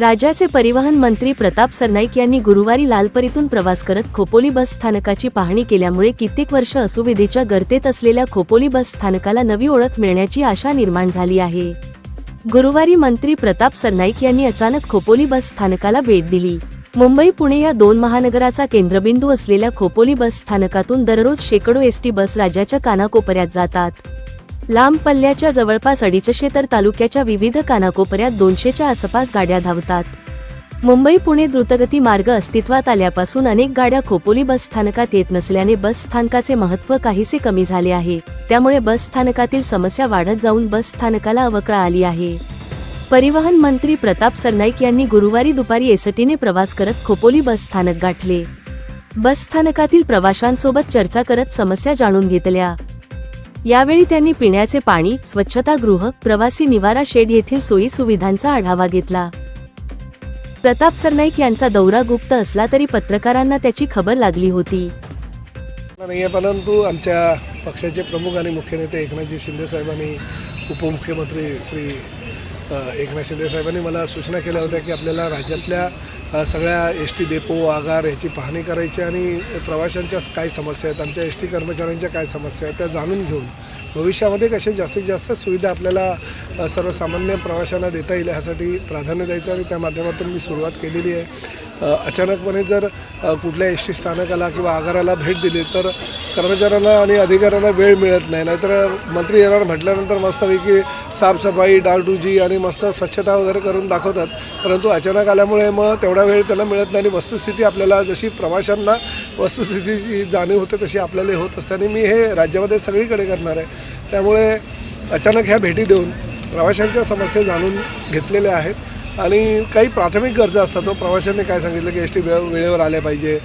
राज्याचे परिवहन मंत्री प्रताप सरनाईक यांनी गुरुवारी लालपरीतून प्रवास करत खोपोली बस स्थानकाची पाहणी केल्यामुळे कित्येक वर्ष असुविधेच्या गर्तेत असलेल्या खोपोली बस स्थानकाला नवी ओळख मिळण्याची आशा निर्माण झाली आहे. गुरुवारी मंत्री प्रताप सरनाईक यांनी अचानक खोपोली बस स्थानकाला भेट दिली. मुंबई पुणे या दोन महानगराचा केंद्रबिंदू असलेल्या खोपोली बस स्थानकातून दररोज शेकडो एसटी बस राज्याच्या कानाकोपऱ्यात जातात. लांब पल्ल्याच्या जवळपास अडीचशे तर तालुक्याच्या विविध कानाकोपऱ्यात दोनशेच्या आसपास गाड्या धावतात. मुंबई पुणे द्रुतगती मार्ग अस्तित्वात आल्यापासून अनेक गाड्या खोपोली बस स्थानकात येत नसल्याने बस स्थानकाचे महत्त्व काहीसे कमी झाले आहे. त्यामुळे बस स्थानकातील समस्या वाढत जाऊन बस स्थानकाला अवकळा आली आहे. परिवहन मंत्री प्रताप सरनाईक यांनी गुरुवारी दुपारी एसटीने प्रवास करत खोपोली बस स्थानक गाठले. बस स्थानकातील प्रवाशांसोबत चर्चा करत समस्या जाणून घेतल्या. यावेळी त्यांनी पिण्याचे पाणी स्वच्छतागृह प्रवासी निवारा शेड येथील सोयी सुविधांचा आढावा घेतला. प्रताप सरनाईक यांचा दौरा गुप्त असला तरी पत्रकारांना त्याची खबर लागली होती. नाही आहे परंतु आमच्या पक्षाचे प्रमुख आणि मुख्य नेते एकनाथजी शिंदे साहेबांनी उपमुख्यमंत्री श्री एकनाथ शिंदे साहेबांनी मला सूचना केल्या होत्या की आपल्याला राज्यातल्या सगळ्या एस टी डेपो आगार ह्याची पाहणी करायची आणि प्रवाशांच्या काय समस्या आहेत आमच्या एस टी कर्मचाऱ्यांच्या काय समस्या आहेत त्या जाणून घेऊन भविष्यामध्ये कसे जास्तीत जास्त सुविधा आपल्याला सर्वसामान्य प्रवाशांना देता येईल ह्यासाठी प्राधान्य द्यायचं आणि त्या माध्यमातून मी सुरुवात केलेली आहे. अचानकपणे जर कुठल्या एस टी स्थानकाला किंवा आगाराला भेट दिली तर कर्मचाऱ्यांना आणि अधिकाऱ्यांना वेळ मिळत नाही. नाहीतर मंत्री येणार म्हटल्यानंतर मस्तपैकी साफसफाई डागडुजी आणि मस्त स्वच्छता वगैरे करून दाखवतात. परंतु अचानक आल्यामुळे मग तेवढा वेळ त्याला मिळत नाही आणि वस्तुस्थिती आपल्याला जशी प्रवाशांना वस्तुस्थितीची जाणीव होते तशी आपल्याला होत असते. आणि मी हे राज्यामध्ये सगळीकडे करणार आहे. त्यामुळे अचानक ह्या भेटी देऊन प्रवाशांच्या समस्या जाणून घेतलेल्या आहेत. आणि काही प्राथमिक गरजा असतात. तो प्रवाशांनी काय सांगितलं की एस टी वेळेवर आल्या पाहिजे.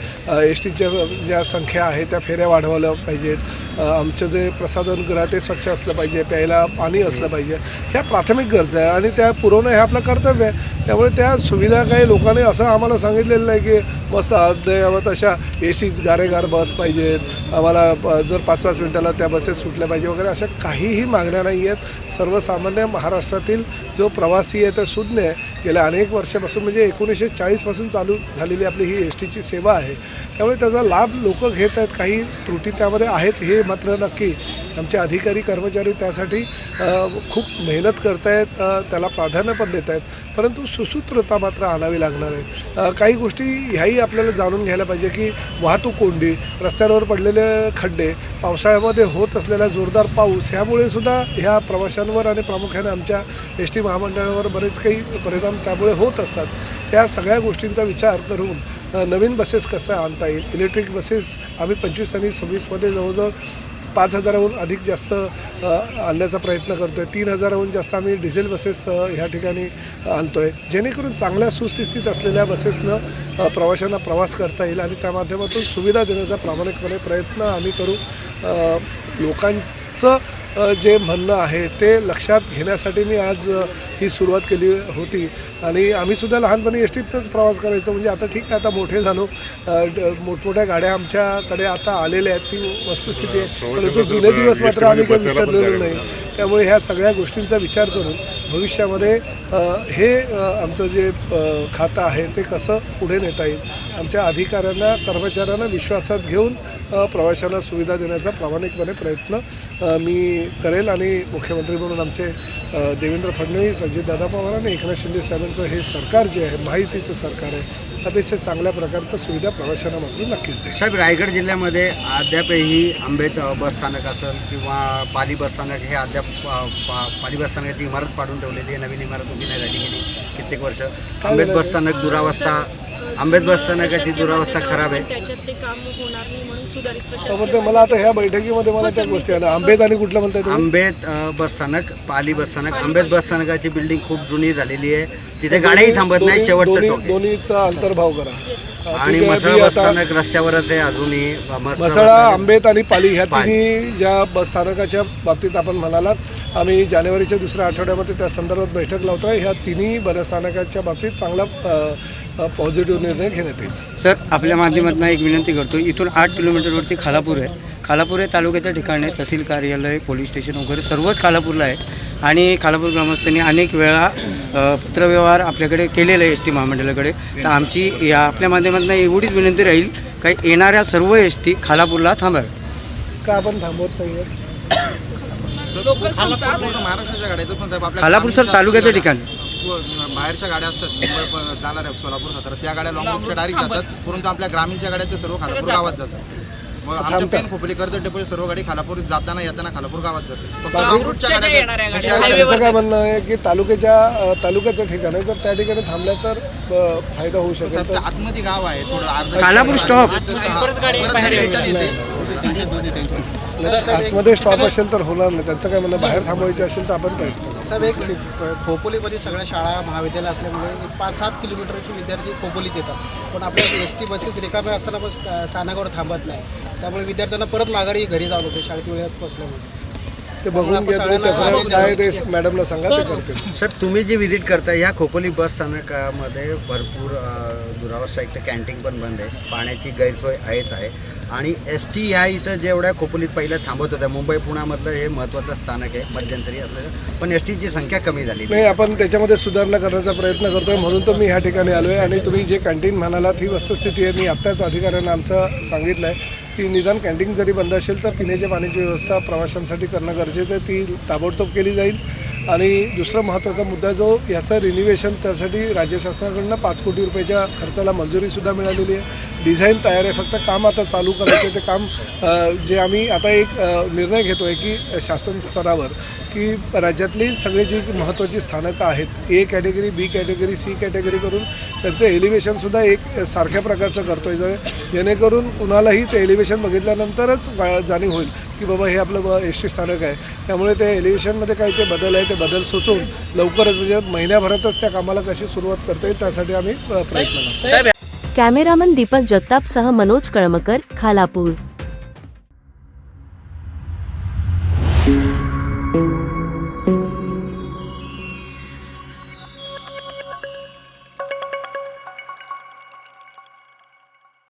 एस टीच्या ज्या संख्या आहे त्या फेऱ्या वाढवल्या पाहिजेत. आमचं जे प्रसाधनगृह ते स्वच्छ असलं पाहिजे. प्यायला पाणी असलं पाहिजे. ह्या प्राथमिक गरजा आहे आणि त्या पुरवणं हे आपलं कर्तव्य आहे. त्यामुळे त्या सुविधा काही लोकांनी असं आम्हाला सांगितलेलं नाही की मस्त अद्ययावत अशा ए सी गारेगार बस पाहिजेत. आम्हाला जर पाच पाच मिनटाला त्या बसेस सुटल्या पाहिजे वगैरे अशा काहीही मागण्या नाही आहेत. सर्वसामान्य महाराष्ट्रातील जो प्रवासी आहे तो सुज्ञ आहे. गेल्या अनेक वर्षापासून म्हणजे एकोणीसशे चाळीसपासून चालू झालेली आपली ही एस टीची सेवा आहे. त्यामुळे त्याचा लाभ लोक घेत आहेत. काही त्रुटी त्यामध्ये आहेत हे मात्र नक्की आमचे अधिकारी कर्मचारी त्यासाठी खूप मेहनत करत आहेत त्याला प्राधान्य पण देत आहेत परंतु सुसूत्रता मात्र आणावी लागणार आहे. काही गोष्टी ह्याही आपल्याला जाणून घ्यायला पाहिजे की वाहतूक कोंडी रस्त्यांवर पडलेले खड्डे पावसाळ्यामध्ये होत असलेला जोरदार पाऊस ह्यामुळे सुद्धा ह्या प्रवाशांवर आणि प्रामुख्याने आमच्या एस टी महामंडळावर बरेच काही परिणाम त्यामुळे होत असतात. त्या सगळ्या गोष्टींचा विचार करून नवीन बसेस कसं आणता येईल? इलेक्ट्रिक बसेस आम्ही पंचवीस आणि सव्वीसमध्ये जवळजवळ पाच हजाराहून अधिक जास्त आणण्याचा प्रयत्न करतो आहे तीन हजाराहून जास्त आम्ही डिझेल बसेस ह्या ठिकाणी आणतो आहे जेणेकरून चांगल्या सुस्थितीत असलेल्या बसेसनं प्रवाशांना प्रवास करता येईल आणि त्या माध्यमातून सुविधा देण्याचा प्रामाणिकपणे प्रयत्न आम्ही करू. लोकांचं जे म्हणणं आहे ते लक्षात घेण्यासाठी मी आज ही सुरुवात केली होती. आणि आम्हीसुद्धा लहानपणी एस टीतच प्रवास करायचो. म्हणजे आता ठीक आहे आता मोठे झालो. मोठमोठ्या गाड्या आमच्याकडे आता आलेल्या आहेत. ती वस्तुस्थिती आहे. परंतु जुने दिवस मात्र आम्ही काही विसरलेलो नाही. त्यामुळे ह्या सगळ्या गोष्टींचा विचार करून भविष्यामध्ये हे आमचं जे खातं आहे ते कसं पुढे नेता येईल? आमच्या अधिकाऱ्यांना कर्मचाऱ्यांना विश्वासात घेऊन प्रवाशांना सुविधा देण्याचा प्रामाणिकपणे प्रयत्न मी करेल आणि मुख्यमंत्री म्हणून आमचे देवेंद्र फडणवीस अजितदादा पवार आणि एकनाथ शिंदे साहेबांचं हे सरकार जे आहे माहितीचं सरकार आहे अतिशय चांगल्या प्रकारचं सुविधा प्रवाशांना मात्र नक्कीच देईल. साहेब रायगड जिल्ह्यामध्ये अद्यापही आंबेत बसस्थानक बस स्थानक असेल किंवा पाली बस स्थानक हे अद्याप पा- पाली बसस्थानकाची इमारत पाडून ठेवलेली आहे. नवीन इमारत उभी नाही झाली गेली कित्येक वर्ष. आंबेत बस स्थानक दुरावस्था आंबेत बस स्थानकाची दुरावस्था खराब आहे. त्याच्यात ते काम होणार नाही म्हणून सुधारित मला आता ह्या बैठकीमध्ये मला त्या गोष्टी आल्या. आंबेत आणि कुठलं म्हणताय तुम्ही? आंबेत अ, बस स्थानक पाली बस स्थानक. आंबेत बस स्थानकाची बिल्डिंग खूप जुनी झालेली आहे. तिथे गाड्याही थांबत नाही शेवटचं दोन्ही- टोक. आहे. दोन्हीचा अंतर्भाव करा. आणि ठीक आहे, मसळा मी बस आता स्थानक रस्त्यावरच आहे अजूनही मसळा आंबेत आणि पाली ह्या पाली. तिन्ही ज्या बसस्थानकाच्या बाबतीत आपण म्हणालात आम्ही जानेवारीच्या दुसऱ्या आठवड्यामध्ये त्या संदर्भात बैठक लावतोय. ह्या तिन्ही बसस्थानकाच्या बाबतीत चांगला पॉझिटिव्ह निर्णय घेण्यात येईल. सर आपल्या माध्यमातून एक विनंती करतो. इथून आठ किलोमीटरवरती खालापूर आहे. खालापूर हे तालुक्याच्या ठिकाणी आहे. तहसील कार्यालय पोलीस स्टेशन वगैरे सर्वच खालापूरला आहे. आणि खालापूर ग्रामस्थांनी अनेक वेळा पत्रव्यवहार आपल्याकडे केलेला आहे एस टी महामंडळाकडे. तर आमची या आपल्या माध्यमातून एवढीच विनंती राहील का येणाऱ्या सर्व एस टी खालापूरला थांबाव्या का आपण थांबवत नाही महाराष्ट्राच्या गाड्या येतात पण साहेब आपल्या खालापूर सर तालुक्याचं ठिकाण. बाहेरच्या गाड्या असतात मुंबई जाणाऱ्या सोलापूर सातारा. त्या गाड्या लॉंग रूटच्या डायरेक्ट. जातात परंतु आपल्या ग्रामीणच्या गाड्या ते सर्व खालापूर. गावात जातात. मग आमच्या थांबतात. पेन खोपली कर्जत डेपोची सर्व गाडी खालापूर जाताना येताना खालापूर गावात जाते फक्त बाकी- long route च्या ज्या गाड्या ज्या येणाऱ्या गाड्या, ज्या- highway त्याचं काय म्हणणं आहे की तालुक्याच्या अ, तालुक्याचं ठिकाण आहे जर त्या ठिकाणी थांबल्या तर अ, फायदा होऊ साहेब शकेल ते तर आतमध्ये गाव आहे थोडं अर्धा खालापूर stop. परत गाडी रिटर्न येते जर आतमध्ये स्टॉप असेल तर होणार नाही. त्यांचं काय म्हणणं बाहेर थांबवायचे असेल तर आपण प्रयत्न. साहेब एक खोपोलीमध्ये सगळ्या शाळा महाविद्यालय असल्यामुळे एक पाच सात किलोमीटरचे विद्यार्थी खोपोलीत येतात. पण आपल्या एस टी बसेस रिकाम्या असताना पण स्था- स्थानकावर थांबत नाही. त्यामुळे विद्यार्थ्यांना परत माघारी घरी जावं होतं शाळेत वेळेत पोचल्यामुळे ते बघून मॅडमला सांगा ते करतील. सर तुम्ही जी व्हिजिट करताय ह्या खोपोली बस स्थानकामध्ये भरपूर दुरावस्था एक तर कॅन्टीन पण बंद आहे. पाण्याची गैरसोय आहेच आहे. आणि एस टी ह्या इथं जेवढ्या खोपोलीत पहिल्या थांबत होत्या मुंबई पुण्यामधलं हे महत्त्वाचं स्थानक आहे मध्यंतरी असलेलं पण एस टीची संख्या कमी झाली. नाही आपण त्याच्यामध्ये सुधारणा करण्याचा प्रयत्न करतोय म्हणून तर मी ह्या ठिकाणी आलो आहे आणि तुम्ही जे कॅन्टीन म्हणालात ही वस्तुस्थिती आहे. मी आत्ताच अधिकाऱ्यांना आमचं सांगितलं आहे की निदान कॅन्टीन जरी बंद असेल तर पिण्याच्या पाण्याची व्यवस्था प्रवाशांसाठी करणं गरजेचं आहे. ती ताबडतोब केली जाईल. आणि दुसरा महत्त्वाचा मुद्दा जो याचं रिनिवेशन त्यासाठी राज्य शासनाकडनं पाच कोटी रुपयाच्या खर्चाला मंजुरीसुद्धा मिळालेली आहे. डिझाईन तयार आहे फक्त काम आता चालू करायचं ते काम जे आम्ही आता एक निर्णय घेतो आहे की शासन स्तरावर की राज्यातली सगळी जी महत्त्वाची स्थानकं आहेत A category B category C category करून त्यांचं एलिव्हेशनसुद्धा एक सारख्या प्रकारचं करतो आहे जेणेकरून कुणालाही ते एलिव्हेशन बघितल्यानंतरच जाणीव होईल की बाबा हे आपलं एस टी स्थानक आहे. त्यामुळे ते एलिव्हेशनमध्ये काही ते बदल आहे ते बदल सुचवून लवकरच म्हणजे महिन्याभरातच त्या कामाला कशी सुरुवात करता येईल त्यासाठी आम्ही प्रयत्न करतो. कॅमेरामन दीपक जगतापसह मनोज कळमकर खालापूर.